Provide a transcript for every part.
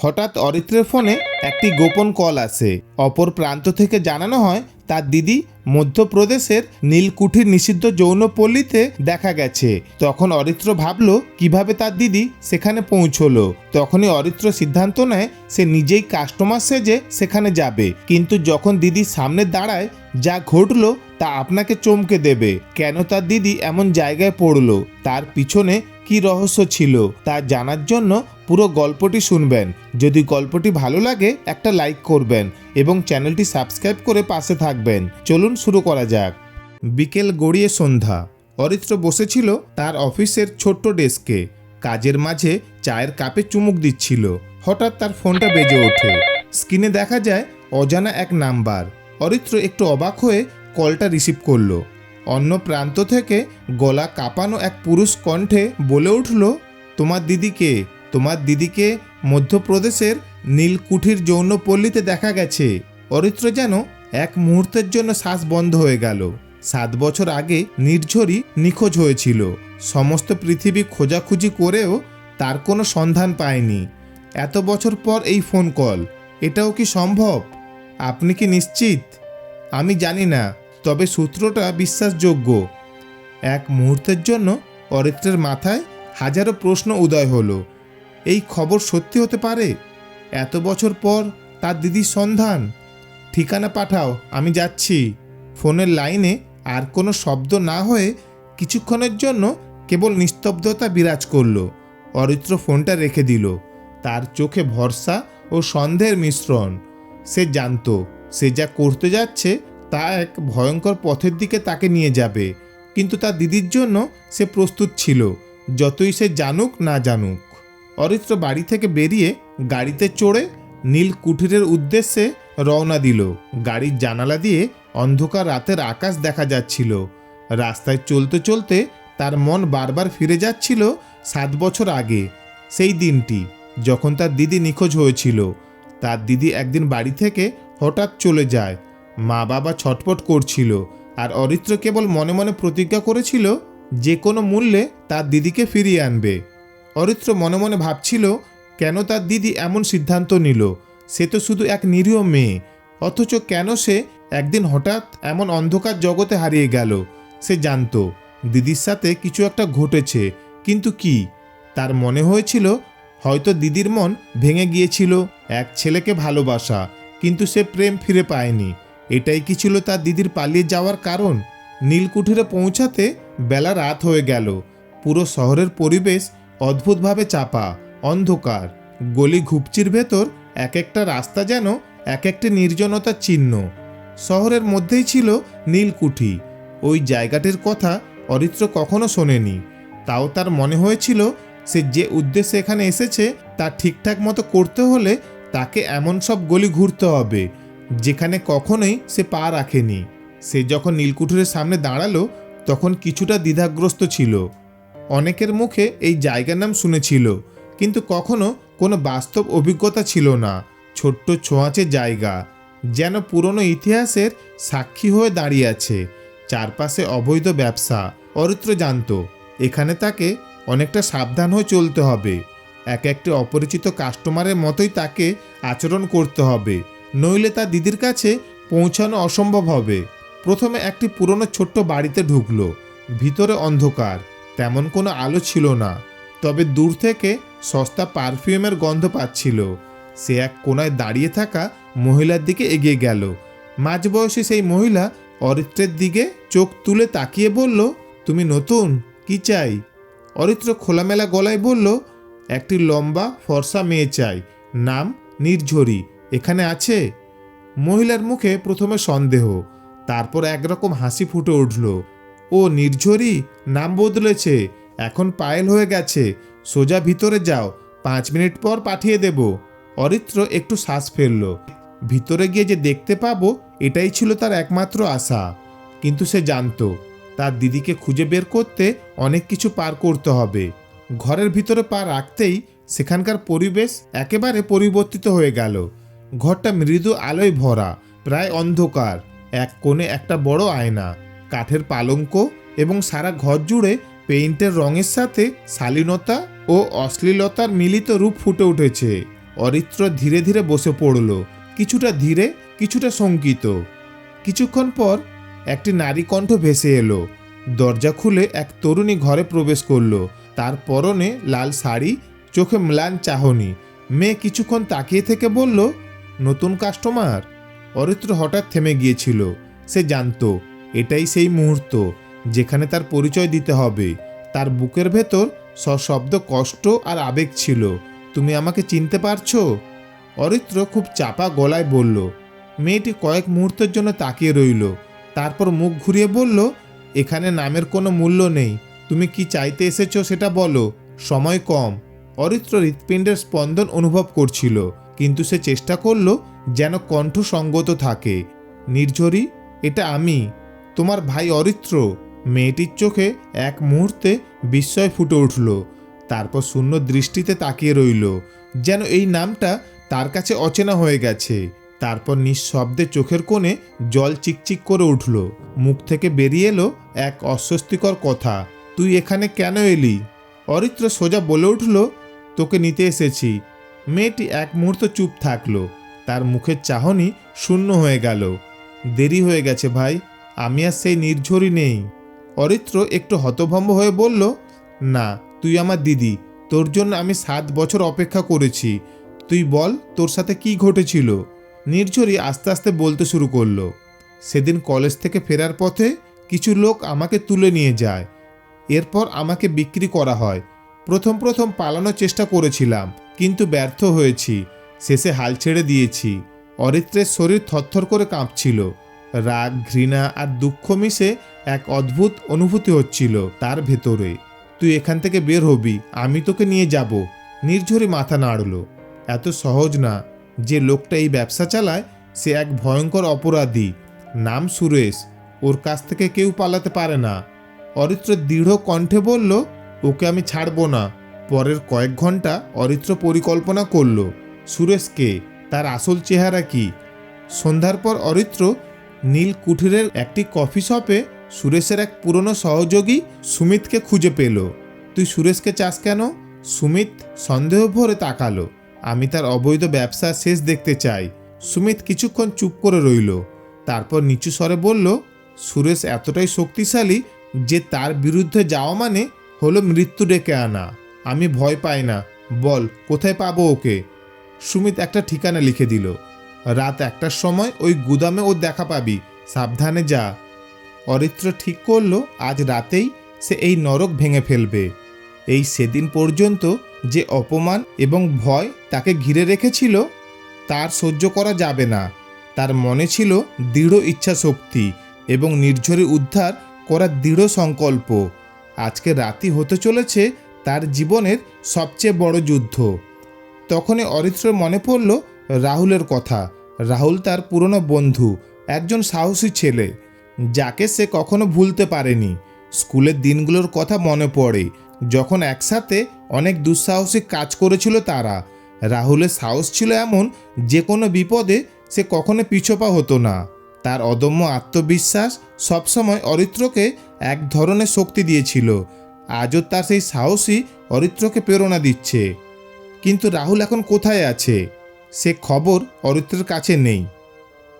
হঠাৎ অরিত্রের ফোনে একটি গোপন কল আসে। অপর প্রান্ত থেকে জানানো হয়, তার দিদি মধ্যপ্রদেশের নীলকুঠির নিষিদ্ধ যৌনপল্লীতে দেখা গেছে। তখন অরিত্র ভাবলো, কীভাবে তার দিদি সেখানে পৌঁছলো? তখনই অরিত্র সিদ্ধান্ত নেয়, সে নিজেই কাস্টমার সেজে সেখানে যাবে। কিন্তু যখন দিদির সামনে দাঁড়ায়, যা ঘটলো তা আপনাকে চমকে দেবে। কেন তার দিদি এমন জায়গায় পড়ল? তার পিছনে কি রহস্য ছিল তা জানার জন্য পুরো গল্পটি শুনবেন। যদি গল্পটি ভালো লাগে, একটা লাইক করবেন এবং চ্যানেলটি সাবস্ক্রাইব করে পাশে থাকবেন। চলুন শুরু করা যাক। বিকেল গড়িয়ে সন্ধ্যা। অরিত্র বসেছিল তার অফিসের ছোট্ট ডেস্কে। কাজের মাঝে চায়ের কাপে চুমুক দিচ্ছিল। হঠাৎ তার ফোনটা বেজে ওঠে। স্ক্রিনে দেখা যায় অজানা এক নাম্বার। অরিত্র একটু অবাক হয়ে কলটা রিসিভ করল। অন্য প্রান্ত থেকে গলা কাঁপানো এক পুরুষ কণ্ঠে বলে উঠল, তোমার দিদিকে তোমার দিদিকে মধ্যপ্রদেশের নীলকুঠির যৌনপল্লীতে দেখা গেছে। অরিত্র যেন এক মুহূর্তের জন্য শ্বাস বন্ধ হয়ে গেল। সাত বছর আগে নির্ঝরি নিখোঁজ হয়েছিল। সমস্ত পৃথিবী খোঁজাখুঁজি করেও তার কোনো সন্ধান পায়নি। এত বছর পর এই ফোন কল। এটাও কি সম্ভব? আপনি কি নিশ্চিত? আমি জানি না। তবে সূত্রটা বিশ্বাসযোগ্য। এক মুহূর্তের জন্য অরিত্রের মাথায় হাজারো প্রশ্ন উদয় হলো। এই খবর সত্যি হতে পারে? এত বছর পর তার দিদির সন্ধান। ঠিকানা পাঠাও, আমি যাচ্ছি। ফোনের লাইনে আর কোনো শব্দ না হয়ে কিছুক্ষণের জন্য কেবল নিস্তব্ধতা বিরাজ করল। অরিত্র ফোনটা রেখে দিল। তার চোখে ভরসা ও সন্দেহের মিশ্রণ। সে জানতো, সে যা করতে যাচ্ছে তা এক ভয়ঙ্কর পথের দিকে তাকে নিয়ে যাবে। কিন্তু তার দিদির জন্য সে প্রস্তুত ছিল, যতই সে জানুক না জানুক। অরিত্র বাড়ি থেকে বেরিয়ে গাড়িতে চড়ে নীল কুঠিরের উদ্দেশ্যে রওনা দিল। গাড়ির জানালা দিয়ে অন্ধকার রাতের আকাশ দেখা যাচ্ছিল। রাস্তায় চলতে চলতে তার মন বারবার ফিরে যাচ্ছিল সাত বছর আগে, সেই দিনটি, যখন তার দিদি নিখোঁজ হয়েছিল। তার দিদি একদিন বাড়ি থেকে হঠাৎ চলে যায় মা বাবা ছটপট করছিল আর অরিত্র কেবল মনে মনে প্রতিজ্ঞা করেছিল যে কোনো মূল্যে তার দিদিকে ফিরিয়ে আনবে। অরিত্র মনে মনে ভাবছিল, কেন তার দিদি এমন সিদ্ধান্ত নিল? সে তো শুধু এক নিরীহ মেয়ে। অথচ কেন সে একদিন হঠাৎ এমন অন্ধকার জগতে হারিয়ে গেল? সে জানতো, দিদির সাথে কিছু একটা ঘটেছে। কিন্তু কি? তার মনে হয়েছিল, হয়তো দিদির মন ভেঙে গিয়েছিল এক ছেলেকে ভালোবাসা, কিন্তু সে প্রেম ফিরে পায়নি। এটাই কি ছিল তার দিদির পালিয়ে যাওয়ার কারণ? নীলকুঠিরে পৌঁছাতে বেলা রাত হয়ে গেল। পুরো শহরের পরিবেশ অদ্ভুতভাবে চাপা, অন্ধকার। গলি ঘুপচির ভেতর এক একটা রাস্তা যেন এক একটি নির্জনতার চিহ্ন। শহরের মধ্যেই ছিল নীলকুঠি। ওই জায়গাটির কথা অরিত্র কখনো শোনেনি। তাও তার মনে হয়েছিল, সে যে উদ্দেশ্যে এখানে এসেছে, তা ঠিকঠাক মতো করতে হলে তাকে এমন সব গলি ঘুরতে হবে। যেখানে কখনোই সে পা রাখেনি। সে যখন নীলকুঠুরের সামনে দাঁড়াল, তখন কিছুটা দ্বিধাগ্রস্ত ছিল। অনেকের মুখে এই জায়গার নাম শুনেছিল, কিন্তু কখনো কোনো বাস্তব অভিজ্ঞতা ছিল না। ছোট্ট ছোঁয়াচে জায়গা, যেন পুরনো ইতিহাসের সাক্ষী হয়ে দাঁড়িয়ে আছে। চারপাশে অবৈধ ব্যবসা, অরিত্র জানত। এখানে তাকে অনেকটা সাবধান হয়ে চলতে হবে। এক একটি অপরিচিত কাস্টমারের মতোই তাকে আচরণ করতে হবে। নইলে তার দিদির কাছে পৌঁছানো অসম্ভব হবে। প্রথমে একটি পুরনো ছোট্ট বাড়িতে ঢুকলো। ভিতরে অন্ধকার, তেমন কোনো আলো ছিল না। তবে দূর থেকে সস্তা পারফিউমের গন্ধ পাচ্ছিল। সে এক কোনায় দাঁড়িয়ে থাকা মহিলার দিকে এগিয়ে গেল। মাঝবয়সী সেই মহিলা অরিত্রের দিকে চোখ তুলে তাকিয়ে বলল, তুমি নতুন? কি চাই? অরিত্র খোলামেলা গলায় বলল, একটি লম্বা ফর্সা মেয়ে চাই। নাম নির্ঝরি। এখানে আছে, মহিলার মুখে প্রথমে সন্দেহ, তারপর একরকম হাসি ফুটে উঠল। ও নির্ঝরি নাম বদলেছে, এখন পায়েল হয়ে গেছে, সোজা ভিতরে যাও, পাঁচ মিনিট পর পাঠিয়ে দেব। অরিত্র একটু শ্বাস ফেলল। ভিতরে গিয়ে যে দেখতে পাবো, এটাই ছিল তার একমাত্র আশা। কিন্তু সে জানতো, তার দিদিকে খুঁজে বের করতে অনেক কিছু পার করতে হবে। ঘরের ভিতরে পা রাখতেই সেখানকার পরিবেশ একেবারে পরিবর্তিত হয়ে গেল। ঘরটা মৃদু আলোয় ভরা, প্রায় অন্ধকার। এক কোণে একটা বড় আয়না, কাঠের পালঙ্ক এবং সারা ঘর জুড়ে পেইন্টের রঙের সাথে শালীনতা ও অশ্লীলতার মিলিত রূপ ফুটে উঠেছে। অরিত্র ধীরে ধীরে বসে পড়ল, কিছুটা ধীরে, কিছুটা শঙ্কিত। কিছুক্ষণ পর একটি নারী কণ্ঠ ভেসে এলো। দরজা খুলে এক তরুণী ঘরে প্রবেশ করল। তার পরনে লাল শাড়ি, চোখে ম্লান চাহনি। মেয়ে কিছুক্ষণ তাকিয়ে থেকে বলল নতুন কাস্টমার? অরিত্র হঠাৎ থেমে গিয়েছিল। সে জানতো, এটাই সেই মুহূর্ত, যেখানে তার পরিচয় দিতে হবে। তার বুকের ভেতর সশব্দ কষ্ট আর আবেগ ছিল। তুমি আমাকে চিনতে পারছ? অরিত্র খুব চাপা গলায় বলল, মেয়েটি কয়েক মুহূর্তের জন্য তাকিয়ে রইল। তারপর মুখ ঘুরিয়ে বলল, এখানে নামের কোনো মূল্য নেই। তুমি কি চাইতে এসেছ সেটা বলো। সময় কম। অরিত্র হৃৎপিণ্ডের স্পন্দন অনুভব করছিল। কিন্তু সে চেষ্টা করল যেন কণ্ঠ সঙ্গত থাকে। নির্ঝরি, এটা আমি। তোমার ভাই অরিত্র। মেয়েটির চোখে এক মুহূর্তে বিস্ময় ফুটে উঠল। তারপর শূন্য দৃষ্টিতে তাকিয়ে রইল, যেন এই নামটা তার কাছে অচেনা হয়ে গেছে। তারপর নিঃশব্দে চোখের কোণে জল চিকচিক করে উঠল। মুখ থেকে বেরিয়ে এলো এক অস্বস্তিকর কথা, তুই এখানে কেন এলি? অরিত্র সোজা বলে উঠল, তোকে নিতে এসেছি। মেয়েটি এক মুহূর্ত চুপ থাকল। তার মুখের চাহনি শূন্য হয়ে গেল। দেরি হয়ে গেছে ভাই, আমি আর সেই নির্ঝরি নেই। অরিত্র একটু হতভম্ব হয়ে বলল, না, তুই আমার দিদি, তোর জন্য আমি সাত বছর অপেক্ষা করেছি। তুই বল, তোর সাথে কি ঘটেছিল? নির্ঝরি আস্তে আস্তে বলতে শুরু করল, সেদিন কলেজ থেকে ফেরার পথে কিছু লোক আমাকে তুলে নিয়ে যায়। এরপর আমাকে বিক্রি করা হয়। প্রথম প্রথম পালানোর চেষ্টা করেছিলাম। কিন্তু ব্যর্থ হয়েছি। শেষে হাল ছেড়ে দিয়েছি। অরিত্রের শরীর থরথর করে কাঁপছিল। রাগ, ঘৃণা আর দুঃখ মিশে এক অদ্ভুত অনুভূতি হচ্ছিল তার ভেতরে। তুই এখান থেকে বের হবি, আমি তোকে নিয়ে যাব। নির্ঝরি মাথা নাড়ল। এত সহজ না। যে লোকটা এই ব্যবসা চালায়, সে এক ভয়ঙ্কর অপরাধী। নাম সুরেশ। ওর কাছ থেকে কেউ পালাতে পারে না। অরিত্র দৃঢ় কণ্ঠে বলল, ওকে আমি ছাড়বো না। পরের কয়েক ঘণ্টা অরিত্র পরিকল্পনা করল সুরেশকে তার আসল চেহারা কি? সন্ধ্যার পর অরিত্র নীল কুঠিরের একটি কফি শপে সুরেশের এক পুরনো সহযোগী সুমিতকে খুঁজে পেল। তুই সুরেশকে চাস কেন? সুমিত সন্দেহ ভরে তাকালো। আমি তার অবৈধ ব্যবসা শেষ দেখতে চাই। সুমিত কিছুক্ষণ চুপ করে রইল। তারপর নিচু স্বরে বলল, সুরেশ এতটাই শক্তিশালী যে তার বিরুদ্ধে যাওয়া মানে হলো মৃত্যু ডেকে আনা। আমি ভয় পাই না। বল, কোথায় পাবো ওকে? সুমিত একটা ঠিকানা লিখে দিল। রাত একটার সময় ওই গুদামে ও দেখা পাবি। সাবধানে যা। অরিত্র ঠিক করল, আজ রাতেই সে এই নরক ভেঙে ফেলবে। এই সেদিন পর্যন্ত যে অপমান এবং ভয় তাকে ঘিরে রেখেছিল, তার সহ্য করা যাবে না। তার মনে ছিল দৃঢ় ইচ্ছা শক্তি এবং নির্ঝরি উদ্ধার করার দৃঢ় সংকল্প। আজকে রাতি হতে চলেছে তার জীবনের সবচেয়ে বড় যুদ্ধ। তখনই অরিত্রের মনে পড়ল রাহুলের কথা। রাহুল তার পুরনো বন্ধু, একজন সাহসী ছেলে, যাকে সে কখনো ভুলতে পারেনি। স্কুলের দিনগুলোর কথা মনে পড়ে, যখন একসাথে অনেক দুঃসাহসিক কাজ করেছিল তারা। রাহুলের সাহস ছিল এমন যে কোনো বিপদে সে কখনো পিছপা হতো না। তার অদম্য আত্মবিশ্বাস সবসময় অরিত্রকে এক ধরনের শক্তি দিয়েছিল। আজও তার সেই সাহসী অরিত্রকে প্রেরণা দিচ্ছে। কিন্তু রাহুল এখন কোথায় আছে? সে খবর অরিত্রের কাছে নেই।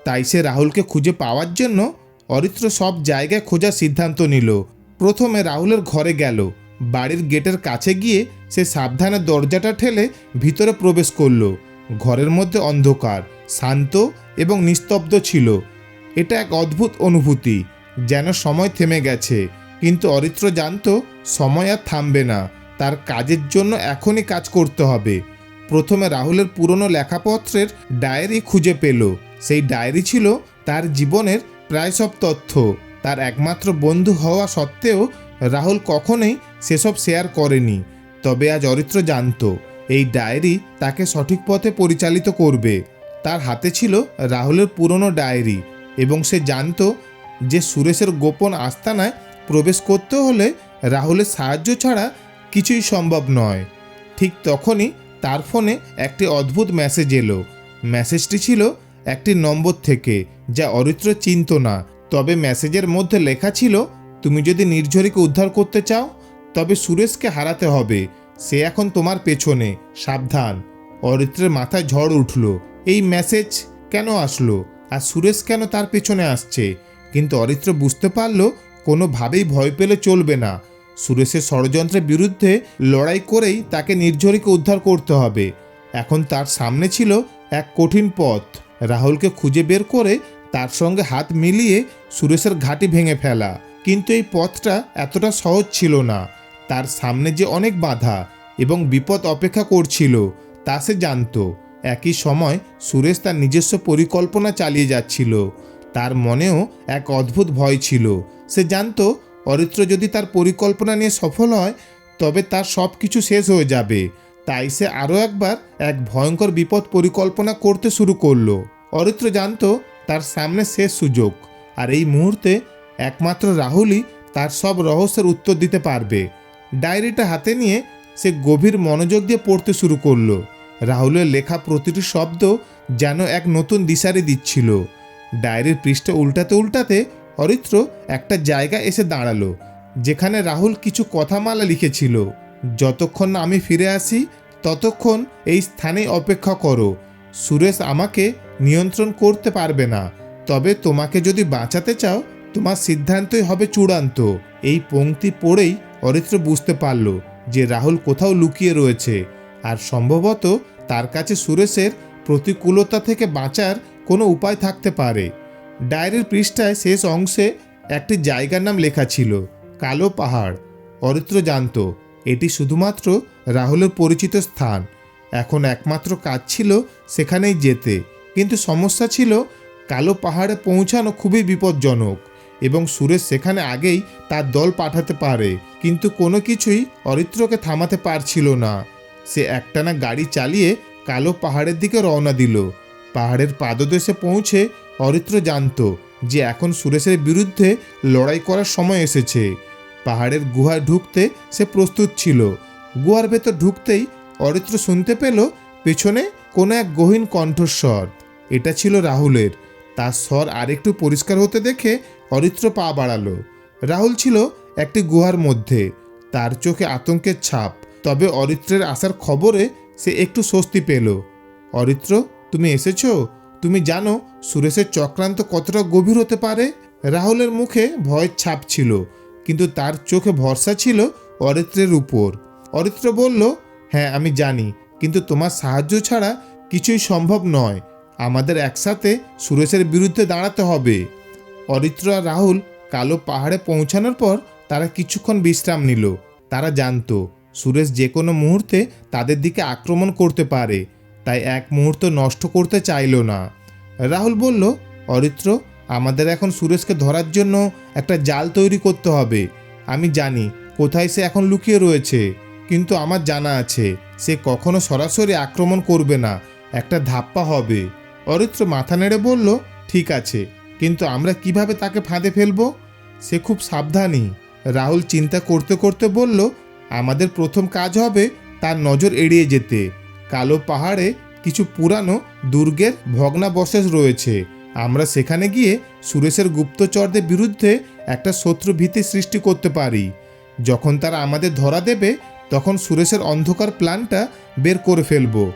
তাই সে রাহুলকে খুঁজে পাওয়ার জন্য অরিত্র সব জায়গায় খোঁজার সিদ্ধান্ত নিল। প্রথমে রাহুলের ঘরে গেল। বাড়ির গেটের কাছে গিয়ে সে সাবধানে দরজাটা ঠেলে ভিতরে প্রবেশ করল। ঘরের মধ্যে অন্ধকার, শান্ত এবং নিস্তব্ধ ছিল। এটা এক অদ্ভুত অনুভূতি, যেন সময় থেমে গেছে। কিন্তু অরিত্র জানত, সময় আর থামবে না। তার কাজের জন্য এখনই কাজ করতে হবে। প্রথমে রাহুলের পুরনো লেখাপত্রের ডায়েরি খুঁজে পেল। সেই ডায়েরি ছিল তার জীবনের প্রায় সব তথ্য। তার একমাত্র বন্ধু হওয়া সত্ত্বেও রাহুল কখনোই সেসব শেয়ার করেনি। তবে আজ অরিত্র জানতো, এই ডায়েরি তাকে সঠিক পথে পরিচালিত করবে। তার হাতে ছিল রাহুলের পুরনো ডায়েরি এবং সে জানতো যে সুরেশের গোপন আস্তানায় প্রবেশ করতে হলে রাহুলের সাহায্য ছাড়া কিছুই সম্ভব নয়। ঠিক তখনই তার ফোনে একটি অদ্ভুত মেসেজ এলো। মেসেজটি ছিল একটি নম্বর থেকে, যা অরিত্র চিনত না। তবে মেসেজের মধ্যে লেখা ছিল, তুমি যদি নির্ঝরিকে উদ্ধার করতে চাও, তবে সুরেশকে হারাতে হবে। সে এখন তোমার পেছনে। সাবধান। অরিত্রের মাথায় ঝড় উঠল। এই মেসেজ কেন আসলো? আর সুরেশ কেন তার পেছনে আসছে? কিন্তু অরিত্র বুঝতে পারল কোনোভাবেই ভয় পেলে চলবে না। সুরেশের ষড়যন্ত্রের বিরুদ্ধে লড়াই করেই তাকে নির্ঝরিকে উদ্ধার করতে হবে। এখন তার সামনে ছিল এক কঠিন পথ। রাহুলকে খুঁজে বের করে তার সঙ্গে হাত মিলিয়ে সুরেশের ঘাঁটি ভেঙে ফেলা। কিন্তু এই পথটা এতটা সহজ ছিল না। তার সামনে যে অনেক বাধা এবং বিপদ অপেক্ষা করছিল, তা সে জানতো। একই সময় সুরেশ তার নিজস্ব পরিকল্পনা চালিয়ে যাচ্ছিল। তার মনেও এক অদ্ভুত ভয় ছিল। সে জানত, অরিত্র যদি তার পরিকল্পনা নিয়ে সফল হয়, তবে তার সব কিছু শেষ হয়ে যাবে। তাই সে আরও একবার এক ভয়ঙ্কর বিপদ পরিকল্পনা করতে শুরু করল। অরিত্র জানতো, তার সামনে শেষ সুযোগ। আর এই মুহূর্তে একমাত্র রাহুলই তার সব রহস্যের উত্তর দিতে পারবে। ডায়েরিটা হাতে নিয়ে সে গভীর মনোযোগ দিয়ে পড়তে শুরু করল। রাহুলের লেখা প্রতিটি শব্দ যেন এক নতুন দিশারি দিচ্ছিল। ডায়েরির পৃষ্ঠা উল্টাতে উল্টাতে অরিত্র একটা জায়গা এসে দাঁড়াল, যেখানে রাহুল কিছু কথামালা লিখেছিল। যতক্ষণ না আমি ফিরে আসি, ততক্ষণ এই স্থানেই অপেক্ষা করো। সুরেশ আমাকে নিয়ন্ত্রণ করতে পারবে না, তবে তোমাকে যদি বাঁচাতে চাও, তোমার সিদ্ধান্তই হবে চূড়ান্ত। এই পংক্তি পড়েই অরিত্র বুঝতে পারল যে রাহুল কোথাও লুকিয়ে রয়েছে, আর সম্ভবত তার কাছে সুরেশের প্রতিকূলতা থেকে বাঁচার কোনো উপায় থাকতে পারে। ডায়েরির পৃষ্ঠায় শেষ অংশে একটি জায়গার নাম লেখা ছিল, কালো পাহাড়। অরিত্র জানত, এটি শুধুমাত্র রাহুলের পরিচিত স্থান। এখন একমাত্র কাজ ছিল সেখানেই যেতে, কিন্তু সমস্যা ছিল কালো পাহাড়ে পৌঁছানো খুবই বিপজ্জনক এবং সুরেশ সেখানে আগেই তার দল পাঠাতে পারে, কিন্তু কোনো কিছুই অরিত্রকে থামাতে পারছিল না। সে একটানা গাড়ি চালিয়ে কালো পাহাড়ের দিকে রওনা দিল। পাহাড়ের পাদদেশে পৌঁছে অরিত্র জানত যে এখন সুরেশের বিরুদ্ধে লড়াই করার সময় এসেছে। পাহাড়ের গুহায় ঢুকতে সে প্রস্তুত ছিল। গুহার ভেতর ঢুকতেই অরিত্র শুনতে পেল পেছনে কোনো এক গহীন কণ্ঠস্বর। এটা ছিল রাহুলের। তার স্বর আরেকটু পরিষ্কার হতে দেখে অরিত্র পা বাড়ালো। রাহুল ছিল একটি গুহার মধ্যে। তার চোখে আতঙ্কের ছাপ। তবে অরিত্রের আসার খবরে সে একটু স্বস্তি পেল। অরিত্র তুমি এসেছ? তুমি জানো, সুরেশের চক্রান্ত কতটা গভীর হতে পারে? রাহুলের মুখে ভয়ের ছাপ ছিল, কিন্তু তার চোখে ভরসা ছিল অরিত্রের উপর। অরিত্র বলল হ্যাঁ আমি জানি, কিন্তু তোমার সাহায্য ছাড়া কিছুই সম্ভব নয়। আমাদের একসাথে সুরেশের বিরুদ্ধে দাঁড়াতে হবে। অরিত্র আর রাহুল কালো পাহাড়ে পৌঁছানোর পর তারা কিছুক্ষণ বিশ্রাম নিল। তারা জানতো, সুরেশ যে কোনো মুহূর্তে তাদের দিকে আক্রমণ করতে পারে। তাই এক মুহূর্ত নষ্ট করতে চাইল না। রাহুল বলল, অরিত্র, আমাদের এখন সুরেশকে ধরার জন্য একটা জাল তৈরি করতে হবে। আমি জানি কোথায় সে এখন লুকিয়ে রয়েছে, কিন্তু আমার জানা আছে, সে কখনো সরাসরি আক্রমণ করবে না, একটা ধাপ্পা হবে। অরিত্র মাথা নেড়ে বলল, ঠিক আছে, কিন্তু আমরা কীভাবে তাকে ফাঁদে ফেলব? সে খুব সাবধানী। রাহুল চিন্তা করতে করতে বলল, আমাদের প্রথম কাজ হবে তার নজর এড়িয়ে যেতে। কালো পাহাড়ে কিছু পুরানো দুর্গের ভগ্নাবশেষ রয়েছে। আমরা সেখানে গিয়ে সুরেশের গুপ্তচরদের বিরুদ্ধে একটা শত্রু ভীতি সৃষ্টি করতে পারি। যখন তারা আমাদের ধরা দেবে, তখন সুরেশের অন্ধকার প্ল্যানটা বের করে ফেলব।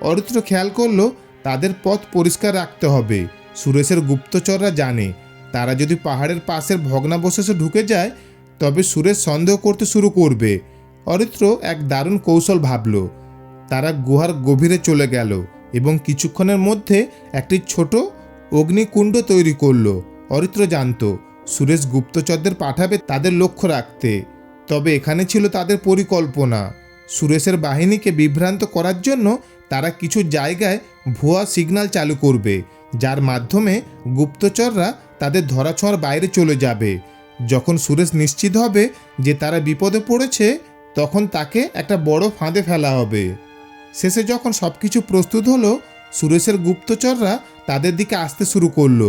অরিত্র খেয়াল করল, তাদের পথ পরিষ্কার রাখতে হবে। সুরেশের গুপ্তচররা জানে, তারা যদি পাহাড়ের পাশের ভগ্নাবশেষে ঢুকে যায়, তবে সুরেশ সন্দেহ করতে শুরু করবে। অরিত্র এক দারুণ কৌশল ভাবল। তারা গুহার গভীরে চলে গেল এবং কিছুক্ষণের মধ্যে একটি ছোট অগ্নিকুণ্ড তৈরি করল। অরিত্র জানতো, সুরেশ গুপ্তচরদের পাঠাবে তাদের লক্ষ্য রাখতে। তবে এখানে ছিল তাদের পরিকল্পনা। সুরেশের বাহিনীকে বিভ্রান্ত করার জন্য তারা কিছু জায়গায় ভুয়া সিগন্যাল চালু করবে, যার মাধ্যমে গুপ্তচররা তাদের ধরাছোঁয়ার বাইরে চলে যাবে। যখন সুরেশ নিশ্চিত হবে যে তারা বিপদে পড়েছে, তখন তাকে একটা বড় ফাঁদে ফেলা হবে। শেষে যখন সব কিছু প্রস্তুত হলো, সুরেশের গুপ্তচররা তাদের দিকে আসতে শুরু করল।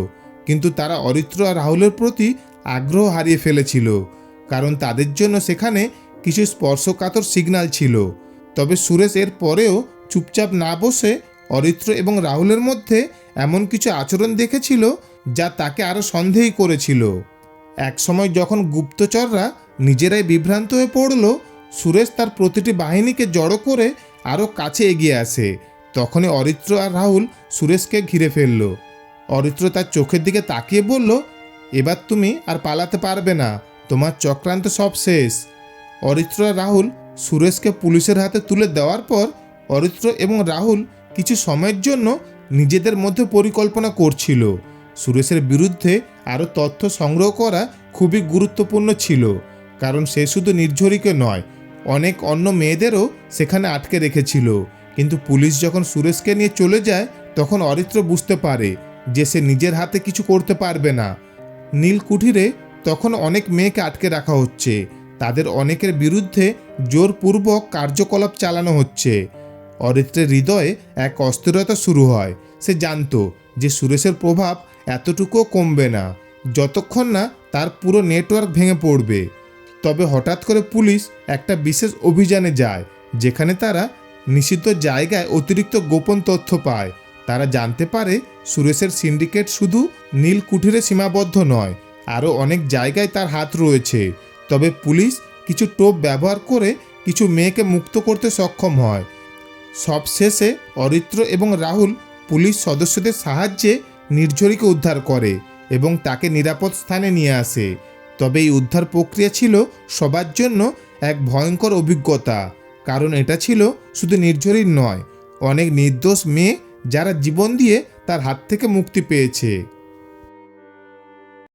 কিন্তু তারা অরিত্র আর রাহুলের প্রতি আগ্রহ হারিয়ে ফেলেছিল, কারণ তাদের জন্য সেখানে কিছু স্পর্শকাতর সিগন্যাল ছিল। তবে সুরেশ এর পরেও চুপচাপ না বসে অরিত্র এবং রাহুলের মধ্যে এমন কিছু আচরণ দেখেছিল যা তাকে আরও সন্দেহী করেছিল। একসময় যখন গুপ্তচররা নিজেরাই বিভ্রান্ত হয়ে পড়ল, সুরেশ তার প্রতিটি বাহিনীকে জড়ো করে আরও কাছে এগিয়ে আসে। তখনই অরিত্র আর রাহুল সুরেশকে ঘিরে ফেলল। অরিত্র তার চোখের দিকে তাকিয়ে বলল, এবার তুমি আর পালাতে পারবে না, তোমার চক্রান্ত সব শেষ। অরিত্র আর রাহুল সুরেশকে পুলিশের হাতে তুলে দেওয়ার পর অরিত্র এবং রাহুল কিছু সময়ের জন্য নিজেদের মধ্যে পরিকল্পনা করছিল। সুরেশের বিরুদ্ধে আরও তথ্য সংগ্রহ করা খুবই গুরুত্বপূর্ণ ছিল, কারণ সে শুধু নির্ঝরিকে নয় অনেক অন্য মেয়েদেরও সেখানে আটকে রেখেছিল। কিন্তু পুলিশ যখন সুরেশকে নিয়ে চলে যায়, তখন অরিত্র বুঝতে পারে যে সে নিজের হাতে কিছু করতে পারবে না। নীল কুঠিরে তখন অনেক মেয়েকে আটকে রাখা হচ্ছে। তাদের অনেকের বিরুদ্ধে জোরপূর্বক কার্যকলাপ চালানো হচ্ছে। অরিত্রের হৃদয়ে এক অস্থিরতা শুরু হয়। সে জানতো যে সুরেশের প্রভাব এতটুকুও কমবে না, যতক্ষণ না তার পুরো নেটওয়ার্ক ভেঙে পড়বে। তবে হঠাৎ করে পুলিশ একটা বিশেষ অভিযানে যায়, যেখানে তারা নিষিদ্ধ জায়গায় অতিরিক্ত গোপন তথ্য পায়। তারা জানতে পারে সুরেশের সিন্ডিকেট শুধু নীল কুঠিরে সীমাবদ্ধ নয়, আরও অনেক জায়গায় তার হাত রয়েছে। তবে পুলিশ কিছু টোপ ব্যবহার করে কিছু মেয়েকে মুক্ত করতে সক্ষম হয়। সবশেষে অরিত্র এবং রাহুল পুলিশ সদস্যদের সাহায্যে নির্ঝরিকে উদ্ধার করে এবং তাকে নিরাপদ স্থানে নিয়ে আসে। তবে এই উদ্ধার প্রক্রিয়া ছিল সবার জন্য এক ভয়ঙ্কর অভিজ্ঞতা। কারণ এটা ছিল শুধু নির্ঝরির নয়, অনেক নির্দোষ মেয়ে যারা জীবন দিয়ে তার হাত থেকে মুক্তি পেয়েছে।